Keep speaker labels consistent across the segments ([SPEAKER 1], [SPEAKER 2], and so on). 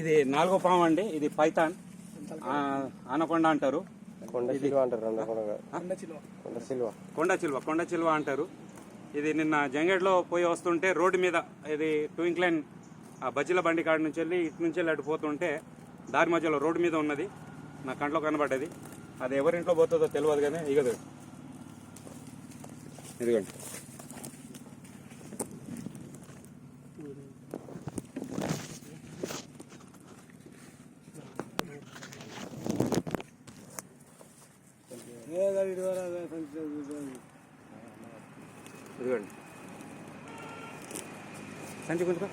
[SPEAKER 1] ఇది నాలుగో పాము అండి ఇది పైథాన్. ఆ, ఆనకొండ అంటారు.
[SPEAKER 2] కొండ సిల్వ అంటారు రెండు కొండ
[SPEAKER 1] చిల్వ కొండ చిల్వ అంటారు. ఇది నిన్న జంగేడ్లో పోయి వస్తుంటే రోడ్డు మీద ఇది ట్వింక్ లైన్ ఆ బజ్జీల బండి కాడ నుంచి వెళ్ళి ఇటు నుంచి వెళ్ళి అటు పోతుంటే దారి మధ్యలో రోడ్డు మీద ఉన్నది. నా కంట్లో కనబడ్డది. అది ఎవరింట్లో పోతుందో తెలియదు కానీ ఇగదు ఇదిగోండి. ఇదిగోండి సంచి కొంచెం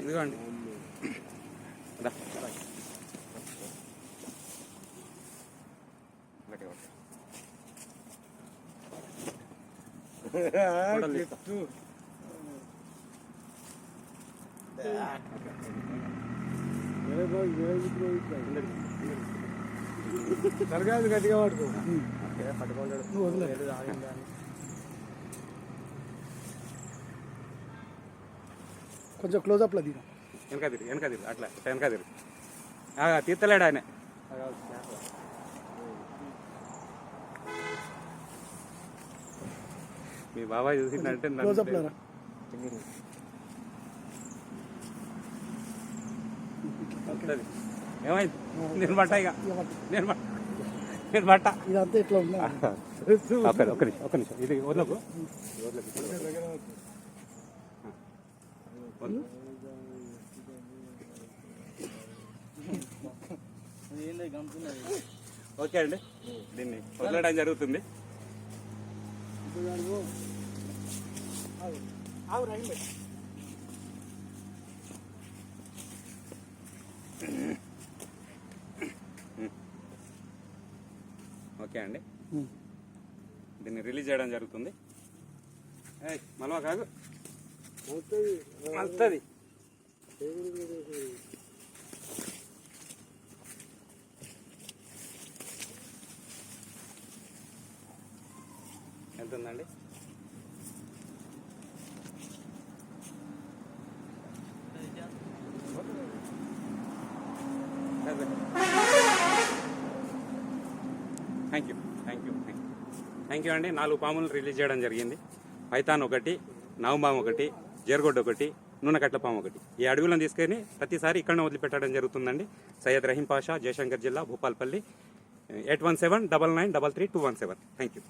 [SPEAKER 1] ఇదిగోండి దా. గట్టిగా
[SPEAKER 2] సరగాదు గట్టిగా పట్టుకో.
[SPEAKER 3] వదిలే. కొంచెం క్లోజప్లో దిగు.
[SPEAKER 1] వెనక తిరిగి వెనక తిరిగి అట్లా వెనక తిరిగి. ఆ, తీర్తలేడు ఆయన. మీ బాబాయ్ చూసిందంటే
[SPEAKER 3] క్లోజప్లో.
[SPEAKER 1] ఏమైంది? నేను ఇక. నేను పట్ట
[SPEAKER 3] ఇదంతా ఇట్లా ఉందా?
[SPEAKER 1] ఒక్క ఒక్క నిమిషం ఒక్క నిమిషం. ఇది వదలకు వదలు. ఓకే అండి. దీన్ని వదలడం జరుగుతుంది.
[SPEAKER 3] ఆవు రైలు
[SPEAKER 1] ఓకే అండి. దీన్ని రిలీజ్ చేయడం జరుగుతుంది. ఏయ్, మలవా కాదు. వస్తుంది ఎంత ఉందండి? Thank you thank you thank you thank you అండి నాలుగు పాములు రిలీజ్ చేయడం జరిగింది. పైతాన్ ఒకటి నవపాము ఒకటి జేరగొడ్డ ఒకటి నూనెకట్ల పాము ఒకటి. ఈ అడవులను తీసుకొని ప్రతిసారి ఇక్కడనే వదిలిపెట్టడం జరుగుతుందండి. సయ్యద్ రహీం పాషా జయశంకర్ జిల్లా Bhupalpally eight one seven double nine double three two one seven. Thank you